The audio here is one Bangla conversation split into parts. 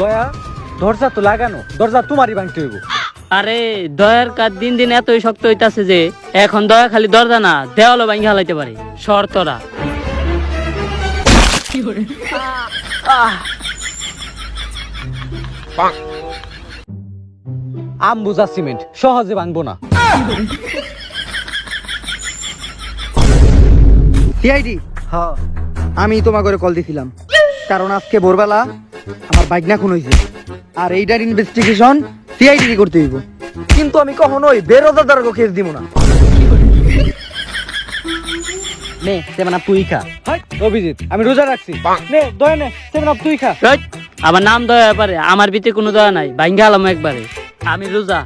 দয়া দরজা তো লাগানো দরজা তোমারই ভাঙতে হইব। আরে দয়ার কাজ দিন দিন এতই শক্ত হইতাছে যে এখন দয়া খালি দরজা না দেওয়ালও ভাঙ্গি হালাইতে পারে শর্তরা আম্বুজা সিমেন্ট সহজে ভাঙবো না। সিআইডি হ্যাঁ। আমি কল দিছিলাম। কারণ আজকে ভোরবেলা আমার বাইক না খুন হয়েছে আর এইটার ইনভেস্টিগেশন সিআইডি করতে হইব। কিন্তু আমি কখনোই বেরোদাদার কেস দিব না। নে তুই খা। অভিজিৎ আমি রোজা রাখছি। নে দয়া নে সেভেন আপ তুই খা। আমার নাম দয়া ব্যাপারে আমার ভিতরে কোনো দয়া নাই। ভাঙ্গি হালাম একবারে। আমি রোজা।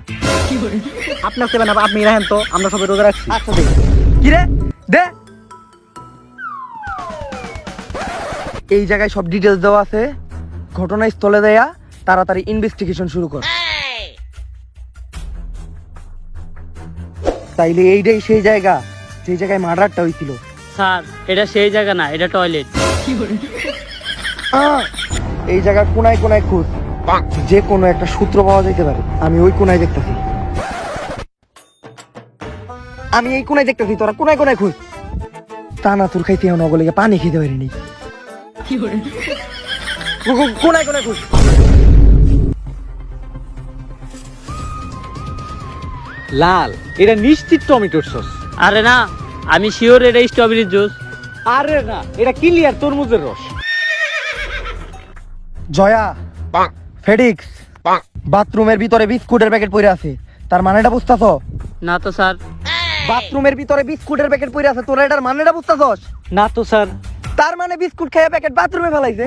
আপনার সেভেন আপনি রাখেন তো আমরা সবাই রোজা রাখছি। আচ্ছা দে। কি রে? দে। এই জায়গায় সব ডিটেলস দেওয়া আছে। ঘটনাস্থলে দেয়া তাড়াতাড়ি ইনভেস্টিগেশন শুরু কর। তাইলে এইটাই সেই জায়গা সেই জায়গায় মার্ডারটা হয়েছিল স্যার এটা সেই জায়গা না এটা টয়লেট আহ! এই জায়গার কোনায় কোনায় খুঁজ। যে কোনো একটা সূত্র পাওয়া যেতে পারে। আমি ওই কোনায় দেখতেছি। আমি এই কোনায় দেখতেছি তোরা কোনায় কোনায় খুঁজ। তা না তোর খাইতে এখন অগলে পানি খেতে পারিনি। কোনায় কোনায় খুঁজ লাল এটা নিশ্চিত টমেটোর সস। আরে না আমি শিওর এটা স্ট্রবেরির জুস আরে না এটা ক্লিয়ার তরমুজের রস। জয়া ফেডিক্স বাথরুমের ভিতরে বিস্কুটের প্যাকেট পড়ে আছে। তার মানেটা বুঝতেছ? না তো স্যার। বাথরুমের ভিতরে বিস্কুটের প্যাকেট পড়ে আছে তোরা এটার মানেটা বুঝতেছস? না তো স্যার। তার মানে বিস্কুট খেয়ে প্যাকেট বাথরুমে ফেলাইছে।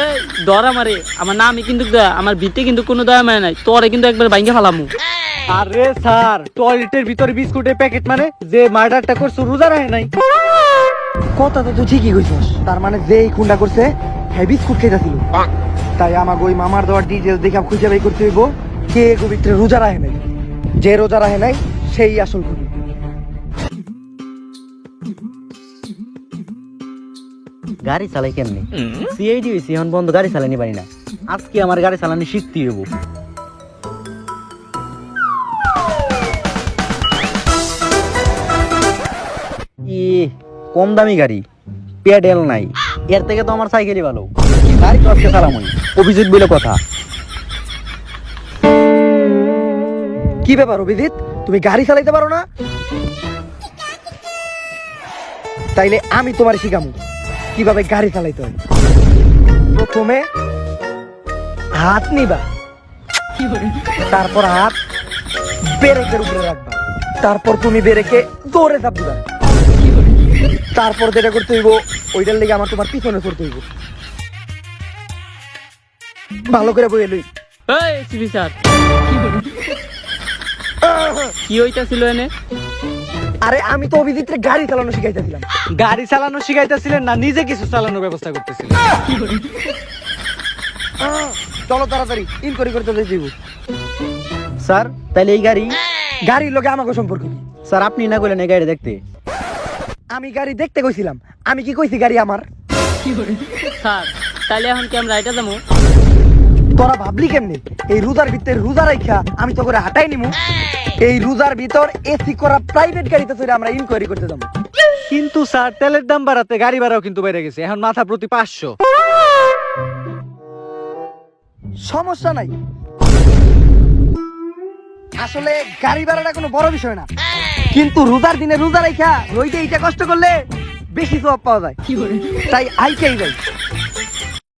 এই দরা মারে আমার নামই কিন্তু দয়া আমার ভিতরে কিন্তু কোনো দয়া মানে নাই তোরে কিন্তু একবার ভাঙ্গি ফালামু। আরে স্যার টয়লেটের ভিতরে বিস্কুটের প্যাকেট মানে যে মার্ডারটা করছ রোজা রাখে নাই। কথা তো তুই ঠিকই কইছস তার মানে যেই খুনটা করছে হ্যাঁ বিস্কুট খাইতাছিল তাই আমাকে ওই মামার দেওয়ার ডিটেলস দেখা খুঁজে বাই করতে হইব কে গোবিত্রে রোজা রাখে নাই। যে রোজা রাখে নাই সেই আসল খুনি। গাড়ি চালাই কেমনি? সিআইডি হয়েছি এখন বন্ধ গাড়ি চালানি পারি না। আজকে আমার গাড়ি চালানি শিখতে হব ই কম দামি গাড়ি পেডেল নাই। এর থেকে তো আমার সাইকেলই ভালো। গাড়ি তো আজকে চালামই। অভিজিৎ বলে কথা। কি ব্যাপার অভিজিৎ? তুমি গাড়ি চালাইতে পারো না? তাইলে আমি তোমার শিখামু। কীভাবে গাড়ি চালাইতে হয় প্রথমে হাত নিবা। তারপর হাত ব্রেকের উপরে রাখবা। তারপর তুমি ব্রেকে দৌড়ে চাপ দিবা। তারপর যেটা করতে হইব, ওইটার লেগে আমার তোমার পিছনে করতে হইব। ভালো করে বইয়ে লই। এই, সিবি স্যার। কি হইতাছিল এনে? আরে আমি তো অভিজিৎরে গাড়ি চালানো শিখাইতেছিলাম গাড়ি চালানো শিখাইতেছিলেন না নিজে কিছু চালানোর ব্যবস্থা করতেছিলেন। চলো তাড়াতাড়ি ইনকোয়ারি করতে দিব স্যার তাহলে এই গাড়ি? গাড়ির লোকে আমাকে সম্পর্ক কি? স্যার আপনি না করলেন এই গাড়ি দেখতে। আমি গাড়ি দেখতে কইছিলাম আমি কি কইছি গাড়ি আমার? স্যার তাহলে এখন কি আমরা এটা যাব? তোরা ভাবলি কেমনি? এই রোজার ভিতরে রোজা রাখা আমি তো করে হাঁটাই নিমু। এই রোজার ভিতর এসি করা প্রাইভেট গাড়িতে চড়ে আমরা ইনকোয়ারি করতে যাব। কিন্তু স্যার তেলের দাম বাড়াতে গাড়ি ভাড়াও কিন্তু বেড়ে গেছে। এখন মাথা প্রতি পাঁচশো। সমস্যা নাই। আসলে গাড়ি ভাড়াটা কোনো বড় বিষয় না। কিন্তু রোজার দিনে রোজা রাখা রইতে এইটা কষ্ট করলে বেশি সব পাওয়া যায়। কি তাই আইটাই যাই।